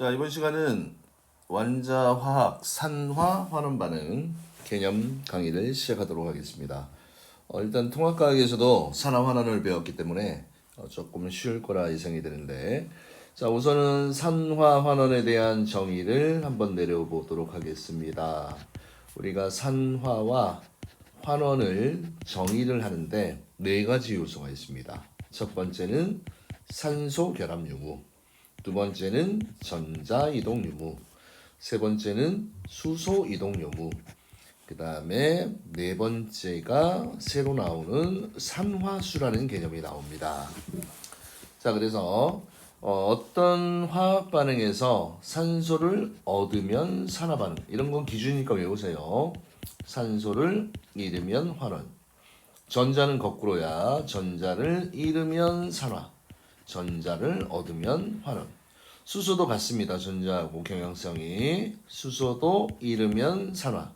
자, 이번 시간은 원자화학 산화 환원 반응 개념 강의를 시작하도록 하겠습니다. 어, 일단 통합과학에서도 산화 환원을 배웠기 때문에 어, 조금 쉬울 거라 예상이 되는데 자, 우선은 산화 환원에 대한 정의를 한번 내려보도록 하겠습니다. 우리가 산화와 환원을 정의를 하는데 네 가지 요소가 있습니다. 첫 번째는 산소 결합 유무, 두 번째는 전자 이동 유무, 세 번째는 수소 이동 유무, 그 다음에 네 번째가 새로 나오는 산화수라는 개념이 나옵니다. 자, 그래서 어, 떤 화학 반응에서 산소를 얻으면 산화 반응 이런 건 기준이니까 외우세요. 산소를 잃으면 환원. 전자는 거꾸로야. 전자를 잃으면 산화. 전자를 얻으면 환원. 수소도 같습니다. 전자하고 경향성이 수소도 잃으면 산화.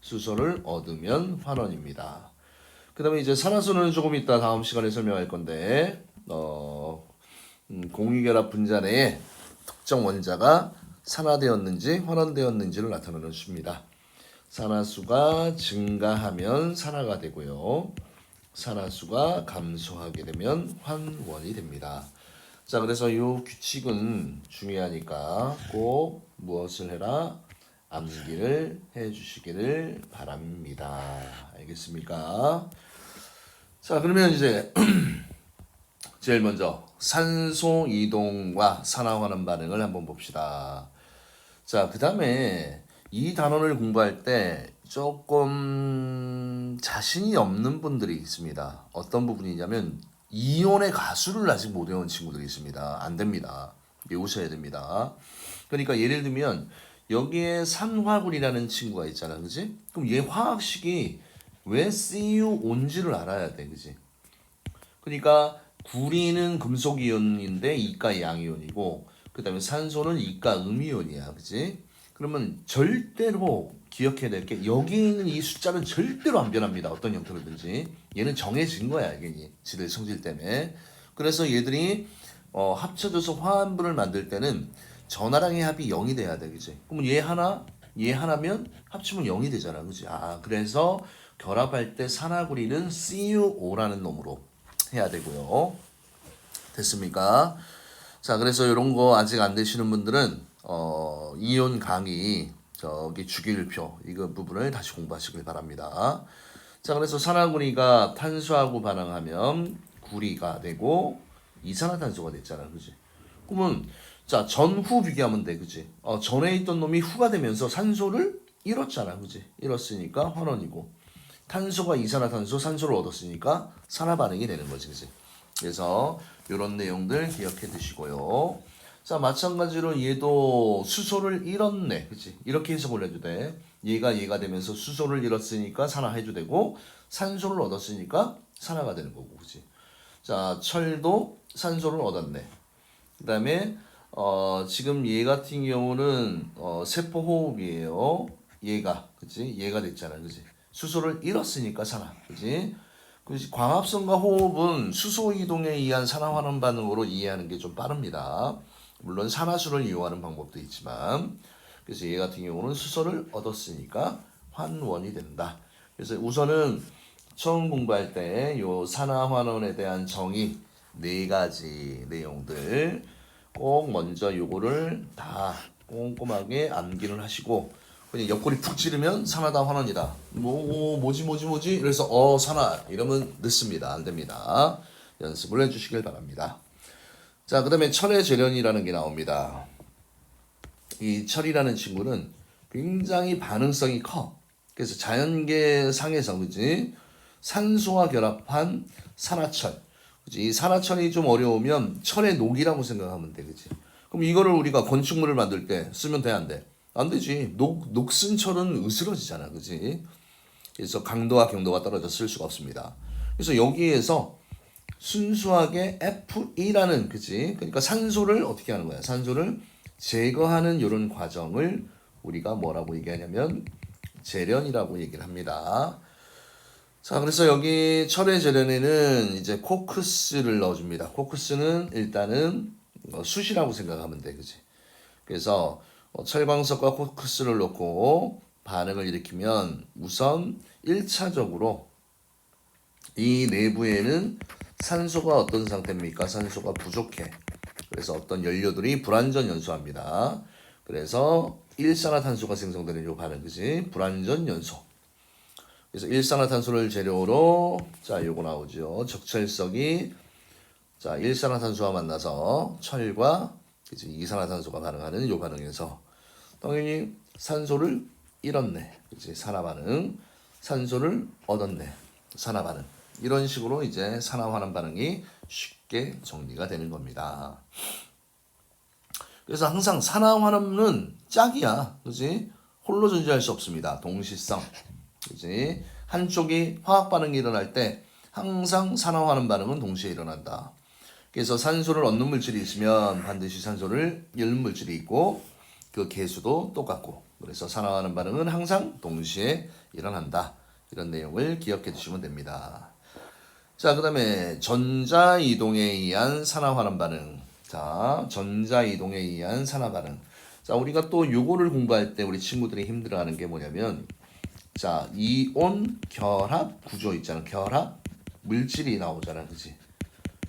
수소를 얻으면 환원입니다. 그 다음에 이제 산화수는 조금 이따 다음 시간에 설명할 건데 어, 음, 공유결합 분자 내에 특정 원자가 산화되었는지 환원되었는지를 나타내는 수입니다. 산화수가 증가하면 산화가 되고요. 산화수가 감소하게 되면 환원이 됩니다. 자, 그래서 이 규칙은 중요하니까 꼭 무엇을 해라? 암기를 해 주시기를 바랍니다. 알겠습니까? 자, 그러면 이제 제일 먼저 산소 이동과 산화환원 반응을 한번 봅시다. 자, 그 다음에 이 단원을 공부할 때 조금 자신이 없는 분들이 있습니다. 어떤 부분이냐면 이온의 가수를 아직 못 외운 친구들이 있습니다. 안 됩니다. 외우셔야 됩니다. 그러니까 예를 들면 여기에 산화군이라는 친구가 있잖아, 그지? 그럼 얘 화학식이 왜 CU 온지를 알아야 돼, 그지? 그러니까 구리는 금속 이온인데 이가 양이온이고 그다음에 산소는 이가 음이온이야. 그지 그러면 절대로 기억해야 될 게 여기 있는 이 숫자는 절대로 안 변합니다. 어떤 형태로든지. 얘는 정해진 거야, 이게 지들 성질 때문에. 그래서 얘들이 어, 합쳐져서 화합물을 만들 때는 전하랑의 합이 0이 돼야 돼. 그지 그러면 얘 하나, 얘 하나면 합치면 0이 되잖아. 그지 아, 그래서 결합할 때 산화구리는 CuO라는 놈으로 해야 되고요. 됐습니까? 자, 그래서 이런 거 아직 안 되시는 분들은 어, 이온 강의 저기 주기율표 이거 부분을 다시 공부하시길 바랍니다. 자, 그래서 산화구리가 탄수하고 반응하면 구리가 되고 이산화탄소가 됐잖아, 그지? 그러면 자 전후 비교하면 돼, 그지? 어, 전에 있던 놈이 후가 되면서 산소를 잃었잖아, 그지? 잃었으니까 환원이고 탄소가 이산화탄소, 산소를 얻었으니까 산화 반응이 되는 거지, 그지? 그래서 이런 내용들 기억해 두시고요. 자, 마찬가지로 얘도 수소를 잃었네. 그치? 이렇게 해석을 해도 돼. 얘가 얘가 되면서 수소를 잃었으니까 산화해도 되고, 산소를 얻었으니까 산화가 되는 거고, 그치? 자, 철도 산소를 얻었네. 그 다음에, 어, 지금 얘 같은 경우는, 어, 세포호흡이에요. 얘가, 그치? 얘가 됐잖아, 그치? 수소를 잃었으니까 산화, 그치? 그지 광합성과 호흡은 수소 이동에 의한 산화 환원 반응으로 이해하는 게 좀 빠릅니다. 물론 산화수를 이용하는 방법도 있지만 그래서 얘 같은 경우는 수소를 얻었으니까 환원이 된다. 그래서 우선은 처음 공부할 때 요 산화 환원에 대한 정의 네 가지 내용들 꼭 먼저 요거를 다 꼼꼼하게 암기를 하시고 그냥 옆구리 푹 찌르면 산화다 환원이다. 뭐 뭐지 뭐지 뭐지 그래서 어 산화 이러면 늦습니다. 안 됩니다. 연습을 해주시길 바랍니다. 자, 그 다음에 철의 재련이라는 게 나옵니다. 이 철이라는 친구는 굉장히 반응성이 커. 그래서 자연계 상에서, 그지? 산소와 결합한 산화철. 그지? 이 산화철이 좀 어려우면 철의 녹이라고 생각하면 돼, 그지? 그럼 이거를 우리가 건축물을 만들 때 쓰면 돼, 안 돼? 안 되지. 녹, 녹슨 철은 으스러지잖아, 그지? 그래서 강도와 경도가 떨어져 쓸 수가 없습니다. 그래서 여기에서 순수하게 F2라는 그지? 그러니까 산소를 어떻게 하는 거야? 산소를 제거하는 이런 과정을 우리가 뭐라고 얘기하냐면 재련이라고 얘기를 합니다. 자, 그래서 여기 철의 재련에는 이제 코크스를 넣어줍니다. 코크스는 일단은 어, 숯이라고 생각하면 돼, 그지? 그래서 어, 철광석과 코크스를 넣고 반응을 일으키면 우선 1차적으로 이 내부에는 산소가 어떤 상태입니까? 산소가 부족해. 그래서 어떤 연료들이 불완전 연소합니다. 그래서 일산화탄소가 생성되는 요 반응, 그지? 불완전 연소. 그래서 일산화탄소를 재료로 자 요거 나오죠. 적철석이 자 일산화탄소와 만나서 철과 이제 이산화탄소가 반응하는 요 반응에서 당연히 산소를 잃었네. 그지 산화 반응. 산소를 얻었네. 산화 반응. 이런 식으로 이제 산화 환원 반응이 쉽게 정리가 되는 겁니다. 그래서 항상 산화 환원은 짝이야. 그지 홀로 존재할 수 없습니다. 동시성. 그지 한쪽이 화학 반응이 일어날 때 항상 산화 환원 반응은 동시에 일어난다. 그래서 산소를 얻는 물질이 있으면 반드시 산소를 잃는 물질이 있고 그 개수도 똑같고 그래서 산화하는 반응은 항상 동시에 일어난다. 이런 내용을 기억해 두시면 됩니다. 자, 그 다음에 전자 이동에 의한 산화환원 반응. 자, 전자 이동에 의한 산화 반응. 자, 우리가 또 요거를 공부할 때 우리 친구들이 힘들어하는 게 뭐냐면, 자, 이온 결합 구조 있잖아. 결합 물질이 나오잖아, 그지?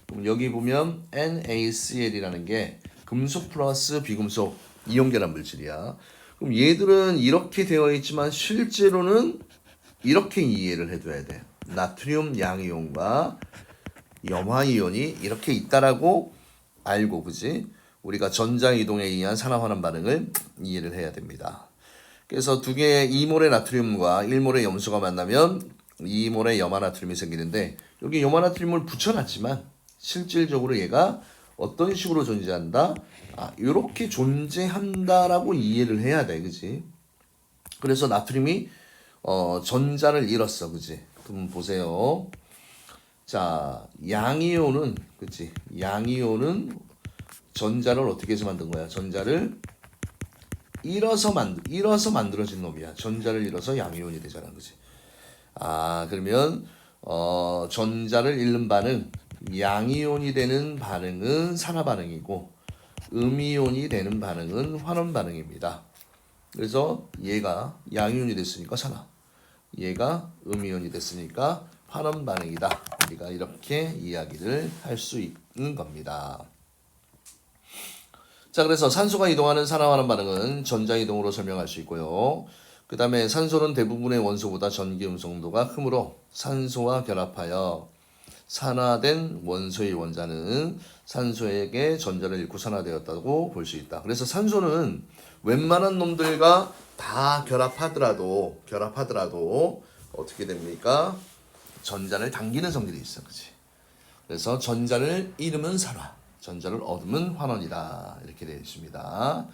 그럼 여기 보면 NaCl이라는 게 금속 플러스 비금속 이온 결합 물질이야. 그럼 얘들은 이렇게 되어 있지만 실제로는 이렇게 이해를 해둬야 돼. 나트륨 양이온과 염화이온이 이렇게 있다라고 알고 그지? 우리가 전자 이동에 의한 산화환원 반응을 이해를 해야 됩니다. 그래서 두 개의 2몰의 나트륨과 1몰의 염소가 만나면 2몰의 염화나트륨이 생기는데 여기 염화나트륨을 붙여놨지만 실질적으로 얘가 어떤 식으로 존재한다? 아, 이렇게 존재한다라고 이해를 해야 돼, 그지? 그래서 나트륨이 어, 전자를 잃었어, 그지? 그럼 보세요. 자, 양이온은, 그치? 양이온은 전자를 어떻게 해서 만든 거야? 전자를 잃어서 만 잃어서 만들어진 놈이야. 전자를 잃어서 양이온이 되잖아, 그지? 아, 그러면 어, 전자를 잃는 반응, 양이온이 되는 반응은 산화 반응이고 음이온이 되는 반응은 환원 반응입니다. 그래서 얘가 양이온이 됐으니까 산화, 얘가 음이온이 됐으니까 환원 반응이다. 우리가 이렇게 이야기를 할 수 있는 겁니다. 자, 그래서 산소가 이동하는 산화환원 반응은 전자 이동으로 설명할 수 있고요. 그 다음에 산소는 대부분의 원소보다 전기 음성도가 크므로 산소와 결합하여 산화된 원소의 원자는 산소에게 전자를 잃고 산화되었다고 볼 수 있다. 그래서 산소는 웬만한 놈들과 다 결합하더라도 결합하더라도 어떻게 됩니까? 전자를 당기는 성질이 있어, 그렇지? 그래서 전자를 잃으면 산화, 전자를 얻으면 환원이다 이렇게 되어 있습니다.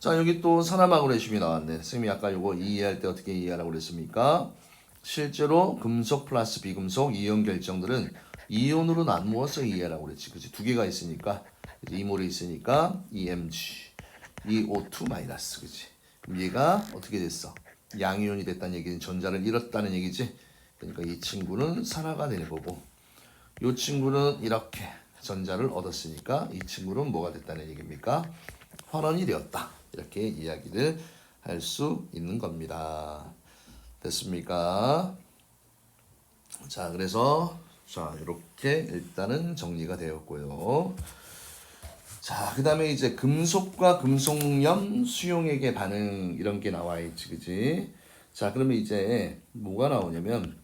자 여기 또 산화마그네슘이 나왔네. 선생님이 아까 이거 이해할 때 어떻게 이해하라고 그랬습니까? 실제로 금속 플러스 비금속 이온 결정들은 이온으로 나누어서 이해하라고 그랬지. 그치? 두 개가 있으니까 이몰이 있으니까 EMG, EO2 마이너스, 그치? 얘가 어떻게 됐어? 양이온이 됐다는 얘기는 전자를 잃었다는 얘기지. 그러니까 이 친구는 산화가 되는 거고, 이 친구는 이렇게 전자를 얻었으니까 이 친구는 뭐가 됐다는 얘기입니까? 환원이 되었다. 이렇게 이야기를 할 수 있는 겁니다. 됐습니까? 자, 그래서 자, 이렇게 일단은 정리가 되었고요. 자, 그 다음에 이제 금속과 금속염 수용액의 반응 이런 게 나와 있지, 그지? 자, 그러면 이제 뭐가 나오냐면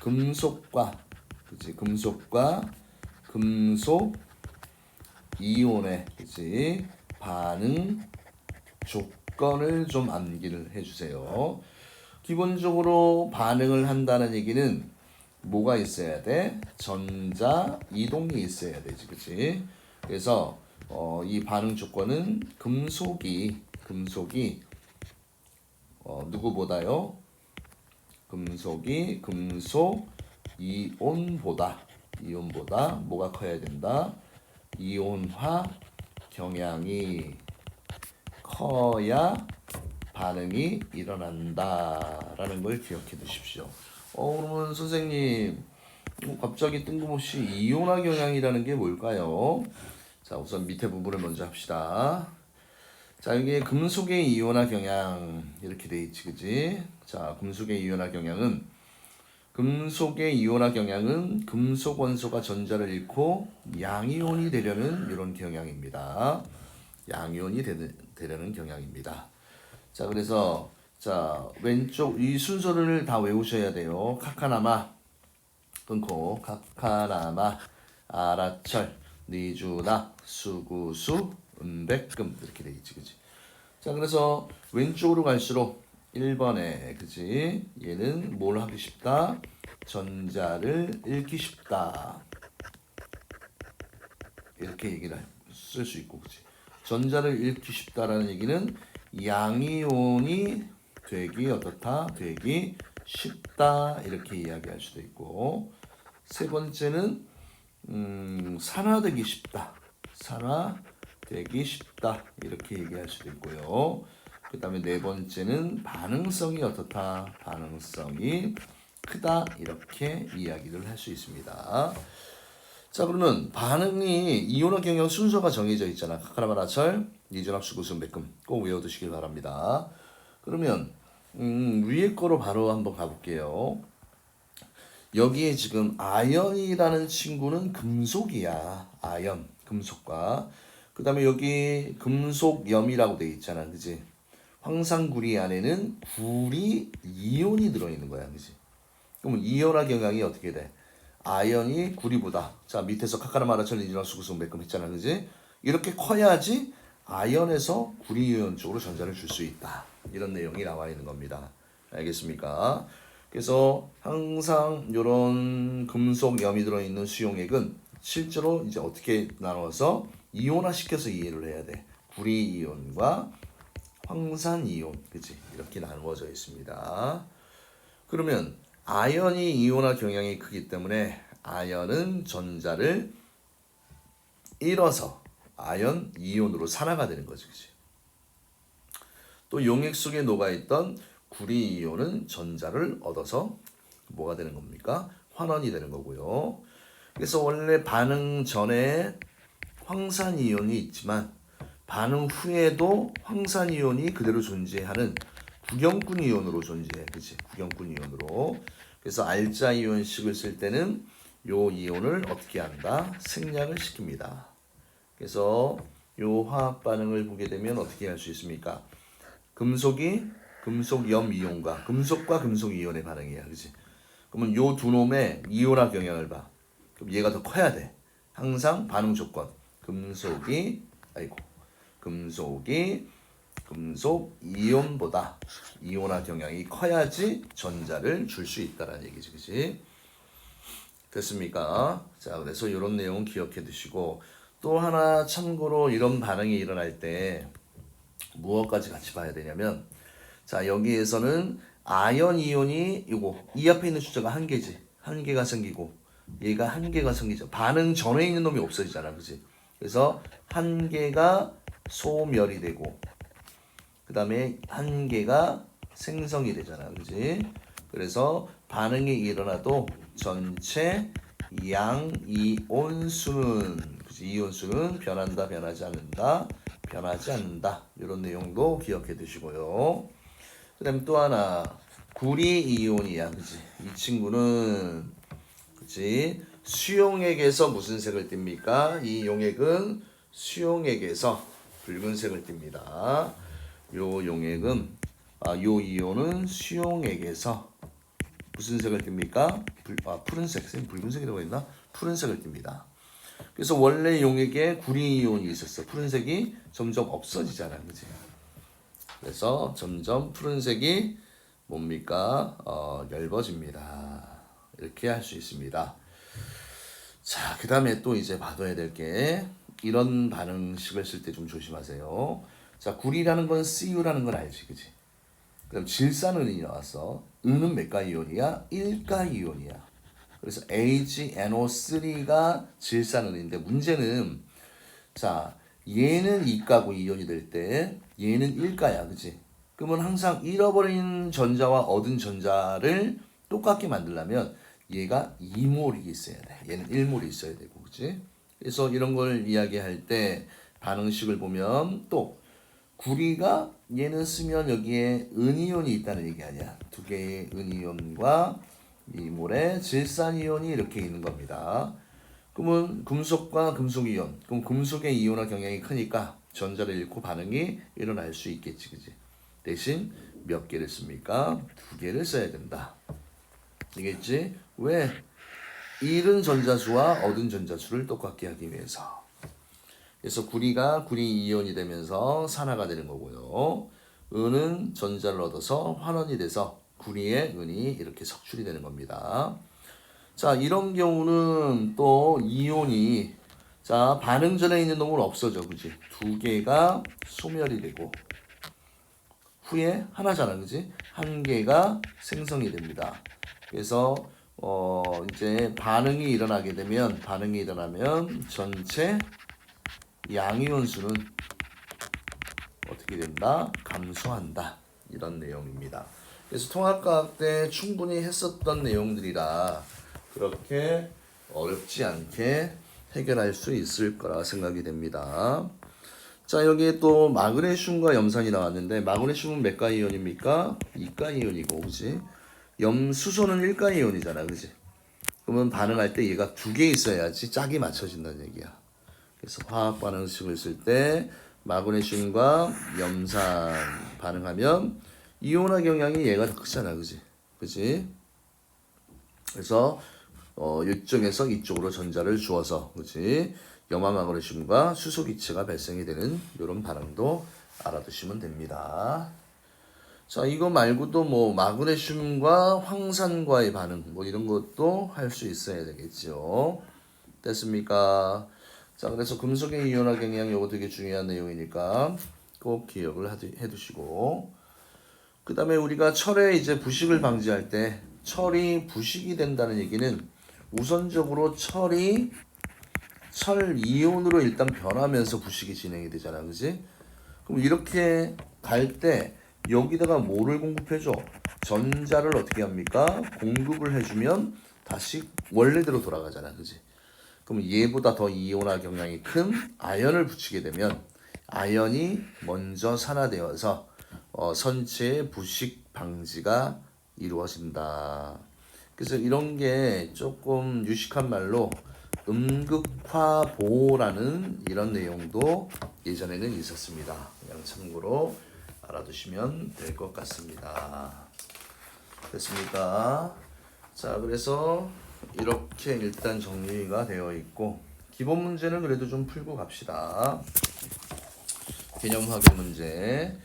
금속과 그지? 금속과 금속 이온의 그지? 반응 조건을 좀 암기를 해주세요. 기본적으로 반응을 한다는 얘기는 뭐가 있어야 돼? 전자 이동이 있어야 되지, 그치? 그래서 어, 이 반응 조건은 금속이 금속이 어, 누구보다요? 금속이 금속 이온보다 이온보다 뭐가 커야 된다? 이온화 경향이 커야 반응이 일어난다라는 걸 기억해 두십시오. 어 그러면 선생님 뭐 갑자기 뜬금없이 이온화 경향이라는 게 뭘까요? 자 우선 밑에 부분을 먼저 합시다. 자, 여기 금속의 이온화 경향 이렇게 돼 있지, 그지? 자, 금속의 이온화 경향은 금속의 이온화 경향은 금속 원소가 전자를 잃고 양이온이 되려는 이런 경향입니다. 양이온이 되, 되려는 경향입니다. 자, 그래서 자 왼쪽 이 순서를 다 외우셔야 돼요. 카카나마 끊고 카카나마 아라철 니주나 수구수 은백금 이렇게 돼 있지, 그지? 자, 그래서 왼쪽으로 갈수록 1번에 그지? 얘는 뭘 하기 쉽다? 전자를 읽기 쉽다. 이렇게 얘기를 쓸 수 있고 그지? 전자를 읽기 쉽다라는 얘기는 양이온이 되기 어떻다? 되기 쉽다 이렇게 이야기할 수도 있고 세 번째는 음, 산화되기 쉽다. 산화되기 쉽다 이렇게 얘기할 수도 있고요. 그 다음에 네 번째는 반응성이 어떻다? 반응성이 크다 이렇게 이야기를 할 수 있습니다. 자 그러면 반응이 이온화 경영 순서가 정해져 있잖아. 카카라바라철, 니전압 수구순 백금 꼭 외워두시길 바랍니다. 그러면 음, 위에 거로 바로 한번 가볼게요. 여기에 지금 아연이라는 친구는 금속이야. 아연, 금속과 그 다음에 여기 금속염이라고 돼 있잖아, 그지? 황산구리 안에는 구리 이온이 들어있는 거야, 그지? 그러면 이온화 경향이 어떻게 돼? 아연이 구리보다 자 밑에서 카카라마라철 리지널 수구성 매끔 했잖아 그지 이렇게 커야지 아연에서 구리이온 쪽으로 전자를 줄 수 있다. 이런 내용이 나와 있는 겁니다. 알겠습니까? 그래서 항상 이런 금속 염이 들어있는 수용액은 실제로 이제 어떻게 나눠서 이온화 시켜서 이해를 해야 돼. 구리 이온과 황산 이온. 그지 이렇게 나누어져 있습니다. 그러면 아연이 이온화 경향이 크기 때문에 아연은 전자를 잃어서 아연 이온으로 산화가 되는 거죠. 그치? 또 용액 속에 녹아있던 구리 이온은 전자를 얻어서 뭐가 되는 겁니까? 환원이 되는 거고요. 그래서 원래 반응 전에 황산 이온이 있지만 반응 후에도 황산 이온이 그대로 존재하는 구경꾼 이온으로 존재해. 그치? 구경꾼 이온으로. 그래서 알자 이온식을 쓸 때는 요 이온을 어떻게 한다? 생략을 시킵니다. 그래서 요 화학 반응을 보게 되면 어떻게 할 수 있습니까? 금속이 금속 염 이온과 금속과 금속 이온의 반응이야. 그치? 그러면 요 두 놈의 이온화 경향을 봐. 그럼 얘가 더 커야 돼. 항상 반응 조건. 금속이 아이고. 금속이 금속 이온보다 이온화 경향이 커야지 전자를 줄 수 있다라는 얘기지, 그지? 됐습니까? 자, 그래서 이런 내용 기억해 두시고 또 하나 참고로 이런 반응이 일어날 때 무엇까지 같이 봐야 되냐면 자, 여기에서는 아연 이온이 이거 이 앞에 있는 숫자가 한 개지. 한 개가 생기고 얘가 한 개가 생기죠. 반응 전에 있는 놈이 없어지잖아. 그지? 그래서 한 개가 소멸이 되고 그 다음에 한 개가 생성이 되잖아. 그지? 그래서 반응이 일어나도 전체 양 이온수는 그지? 이온수는 변한다, 변하지 않는다, 변하지 않는다. 이런 내용도 기억해 두시고요. 그 다음에 또 하나 구리 이온이야. 그지? 이 친구는 그지? 수용액에서 무슨 색을 띱니까? 이 용액은 수용액에서 붉은색을 띱니다. 요 용액은 아, 요 이온은 수용액에서 무슨 색을 띱니까? 불, 아, 푸른색, 쌤 붉은색이라고 했나? 푸른색을 띱니다. 그래서 원래 용액에 구리 이온이 있었어. 푸른색이 점점 없어지잖아, 그지? 그래서 점점 푸른색이 뭡니까? 어, 엷어집니다. 이렇게 할 수 있습니다. 자, 그 다음에 또 이제 봐둬야 될 게 이런 반응식을 쓸 때 좀 조심하세요. 자, 구리라는 건 CU라는 건 알지, 그지? 그럼 질산은이 나왔어. 은은 몇 가 이온이야? 1가 이온이야. 그래서 AgNO3가 질산은인데 문제는 자, 얘는 2가고 이온이 될 때 얘는 1가야, 그지? 그러면 항상 잃어버린 전자와 얻은 전자를 똑같게 만들려면 얘가 2몰이 있어야 돼. 얘는 1몰이 있어야 되고, 그지? 그래서 이런 걸 이야기할 때 반응식을 보면 또 구리가 얘는 쓰면 여기에 은이온이 있다는 얘기 아니야. 두 개의 은이온과 이 몰에 질산이온이 이렇게 있는 겁니다. 그러면 금속과 금속이온. 그럼 금속의 이온화 경향이 크니까 전자를 잃고 반응이 일어날 수 있겠지, 그지? 대신 몇 개를 씁니까? 두 개를 써야 된다. 알겠지? 왜? 잃은 전자수와 얻은 전자수를 똑같게 하기 위해서. 그래서 구리가 구리 이온이 되면서 산화가 되는 거고요. 은은 전자를 얻어서 환원이 돼서 구리의 은이 이렇게 석출이 되는 겁니다. 자, 이런 경우는 또 이온이 자, 반응 전에 있는 놈은 없어져. 그지? 두 개가 소멸이 되고 후에 하나잖아. 그지? 한 개가 생성이 됩니다. 그래서 어 이제 반응이 일어나게 되면 반응이 일어나면 전체 양이온 수는 어떻게 된다? 감소한다. 이런 내용입니다. 그래서 통합과학 때 충분히 했었던 내용들이라 그렇게 어렵지 않게 해결할 수 있을 거라 생각이 됩니다. 자, 여기에 또 마그네슘과 염산이 나왔는데 마그네슘은 몇가 이온입니까? 2가 이온이고, 그지? 염수소는 1가 이온이잖아, 그지? 그러면 반응할 때 얘가 두 개 있어야지 짝이 맞춰진다는 얘기야. 그래서 화학 반응식을 쓸 때 마그네슘과 염산 반응하면 이온화 경향이 얘가 더 크잖아, 그지? 그지? 그래서 어, 이쪽에서 이쪽으로 전자를 주어서, 그지? 염화 마그네슘과 수소 기체가 발생이 되는 이런 반응도 알아두시면 됩니다. 자, 이거 말고도 뭐 마그네슘과 황산과의 반응 뭐 이런 것도 할 수 있어야 되겠죠. 됐습니까? 자, 그래서 금속의 이온화 경향 이거 되게 중요한 내용이니까 꼭 기억을 하두- 해두시고 그 다음에 우리가 철의 이제 부식을 방지할 때 철이 부식이 된다는 얘기는 우선적으로 철이 철 이온으로 일단 변하면서 부식이 진행이 되잖아, 그지? 그럼 이렇게 갈 때 여기다가 뭐를 공급해줘? 전자를 어떻게 합니까? 공급을 해주면 다시 원래대로 돌아가잖아, 그지? 그럼 얘보다 더 이온화 경향이 큰 아연을 붙이게 되면 아연이 먼저 산화되어서 어, 선체의 부식 방지가 이루어진다. 그래서 이런 게 조금 유식한 말로 음극화 보호라는 이런 내용도 예전에는 있었습니다. 그냥 참고로 알아두시면 될 것 같습니다. 됐습니까? 자, 그래서 이렇게 일단 정리가 되어 있고 기본 문제는 그래도 좀 풀고 갑시다. 개념 확인 문제.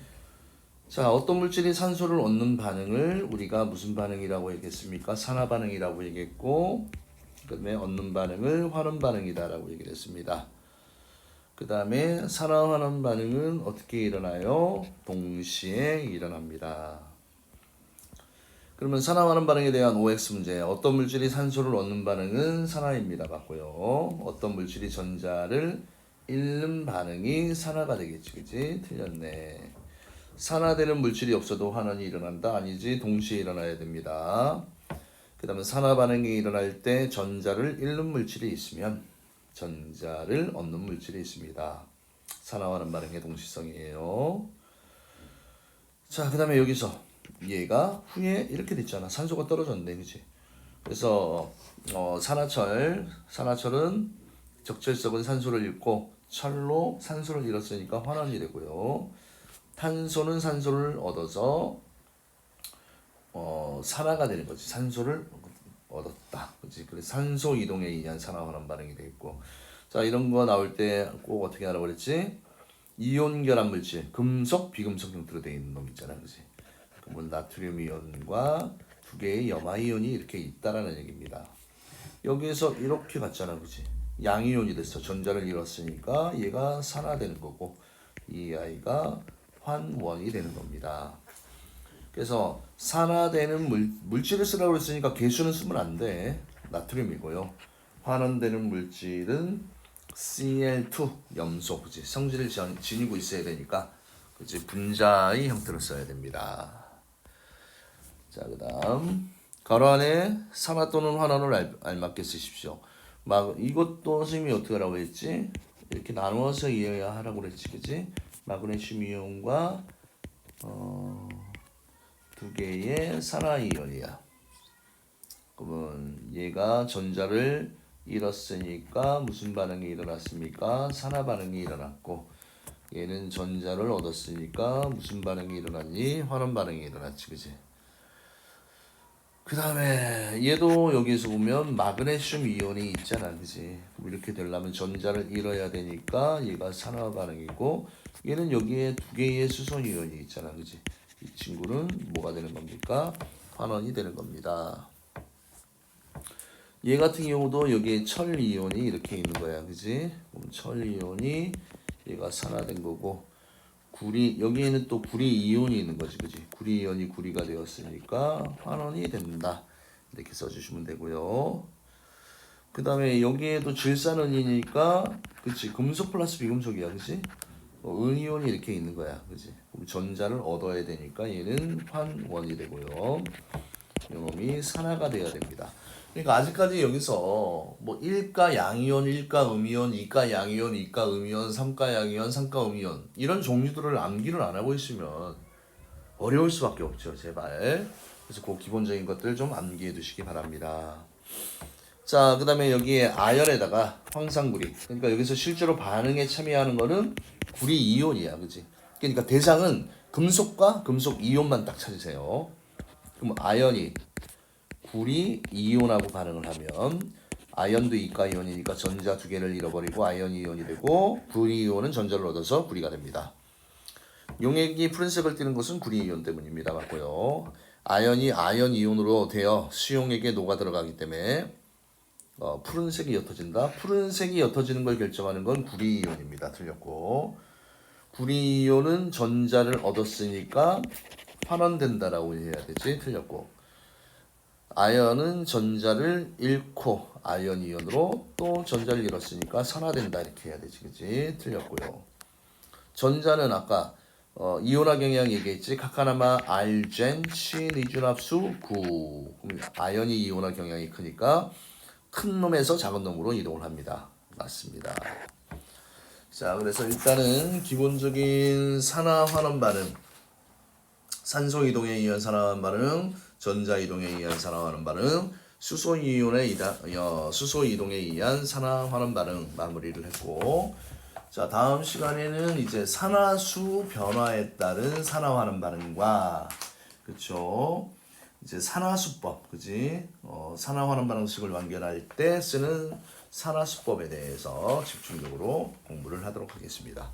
자, 어떤 물질이 산소를 얻는 반응을 우리가 무슨 반응이라고 얘기했습니까? 산화 반응이라고 얘기했고, 그다음에 얻는 반응을 환원 반응이다라고 얘기를 했습니다. 그 다음에 산화 환원 반응은 어떻게 일어나요? 동시에 일어납니다. 그러면 산화 환원 반응에 대한 OX 문제. 어떤 물질이 산소를 얻는 반응은 산화입니다. 맞고요. 어떤 물질이 전자를 잃는 반응이 산화가 되겠지, 그지? 틀렸네. 산화되는 물질이 없어도 환원이 일어난다? 아니지. 동시에 일어나야 됩니다. 그 다음에 산화 반응이 일어날 때 전자를 잃는 물질이 있으면 전자를 얻는 물질이 있습니다. 산화하는 반응의 동시성이에요. 자, 그 다음에 여기서 얘가 후에 이렇게 됐잖아. 산소가 떨어졌네, 그지? 그래서 어, 산화철, 산화철은 적철석은 산소를 잃고 철로 산소를 잃었으니까 환원이 되고요. 탄소는 산소를 얻어서 어, 산화가 되는 거지. 산소를 얻었다. 그렇지? 그래서 산소 이동에 의한 산화 환원 반응이 되겠고. 자, 이런 거 나올 때 꼭 어떻게 하라고 그랬지? 이온 결합 물질, 금속, 비금속 형태로 되어 있는 놈 있잖아. 그렇지? 그러면 나트륨 이온과 두 개의 염화 이온이 이렇게 있다라는 얘기입니다. 여기에서 이렇게 갔잖아. 그렇지? 양이온이 됐어. 전자를 잃었으니까 얘가 산화되는 거고 이 아이가 환원이 되는 겁니다. 그래서 산화되는 물, 물질을 쓰라고 했으니까 개수는 쓰면 안 돼. 나트륨이고요. 환원되는 물질은 Cl2 염소, 그지? 성질을 전- 지니고 있어야 되니까, 그지? 분자의 형태로 써야 됩니다. 자, 그 다음 가로 안에 산화 또는 환원을 알, 알맞게 쓰십시오. 막 이것도 선생님이 어떻게 하라고 했지? 이렇게 나누어서 이해해야 하라고 그랬지, 그지? 마그네슘 이온과 어, 두 개의 산화 이온이야. 그러면 얘가 전자를 잃었으니까 무슨 반응이 일어났습니까? 산화 반응이 일어났고 얘는 전자를 얻었으니까 무슨 반응이 일어났니? 환원 반응이 일어났지, 그지? 그 다음에 얘도 여기서 보면 마그네슘 이온이 있잖아, 그지? 이렇게 되려면 전자를 잃어야 되니까 얘가 산화 반응이고 얘는 여기에 두 개의 수소 이온이 있잖아, 그지? 이 친구는 뭐가 되는 겁니까? 환원이 되는 겁니다. 얘 같은 경우도 여기에 철 이온이 이렇게 있는 거야, 그지? 철 이온이 얘가 산화된 거고 구리 여기에는 또 구리 이온이 있는 거지, 그지? 구리 이온이 구리가 되었으니까 환원이 된다. 이렇게 써주시면 되고요. 그 다음에 여기에도 질산은이니까, 그치? 금속 플러스 비금속이야, 그치? 어, 은이온이 이렇게 있는 거야, 그치? 그럼 전자를 얻어야 되니까 얘는 환원이 되고요. 이놈이 산화가 돼야 됩니다. 그러니까 아직까지 여기서 뭐 1가 양이온, 1가 음이온, 2가 양이온, 2가 음이온, 3가 양이온, 3가 음이온 이런 종류들을 암기를 안 하고 있으면 어려울 수밖에 없죠, 제발. 그래서 그 기본적인 것들 좀 암기해 두시기 바랍니다. 자, 그 다음에 여기에 아연에다가 황산구리. 그러니까 여기서 실제로 반응에 참여하는 거는 구리 이온이야, 그지? 그러니까 대상은 금속과 금속 이온만 딱 찾으세요. 그럼 아연이 구리 이온하고 반응을 하면 아연도 이가 이온이니까 전자 두 개를 잃어버리고 아연 이온이 되고 구리 이온은 전자를 얻어서 구리가 됩니다. 용액이 푸른색을 띠는 것은 구리 이온 때문입니다. 맞고요. 아연이 아연 이온으로 되어 수용액에 녹아 들어가기 때문에 어, 푸른색이 옅어진다. 푸른색이 옅어지는 걸 결정하는 건 구리 이온입니다. 틀렸고 구리 이온은 전자를 얻었으니까 환원된다라고 해야 되지. 틀렸고 아연은 전자를 잃고 아연 이온으로 또 전자를 잃었으니까 산화된다. 이렇게 해야 되지. 그지? 틀렸고요. 전자는 아까 어, 이온화 경향 얘기했지. 카카나마 알젠 시니준합수 9 그럼 아연이 이온화 경향이 크니까 큰 놈에서 작은 놈으로 이동을 합니다. 맞습니다. 자 그래서 일단은 기본적인 산화 환원 반응. 산소 이동에 의한 산화하는 반응, 전자 이동에 의한 산화하는 반응, 수소 이온의 이다, 어, 수소 이동에 의한 산화하는 반응 마무리를 했고, 자 다음 시간에는 이제 산화수 변화에 따른 산화하는 반응과 그쵸 이제 산화수법 그지 어, 산화하는 반응식을 완결할 때 쓰는 산화수법에 대해서 집중적으로 공부를 하도록 하겠습니다.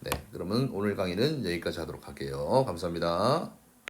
네, 그러면 오늘 강의는 여기까지 하도록 할게요. 감사합니다.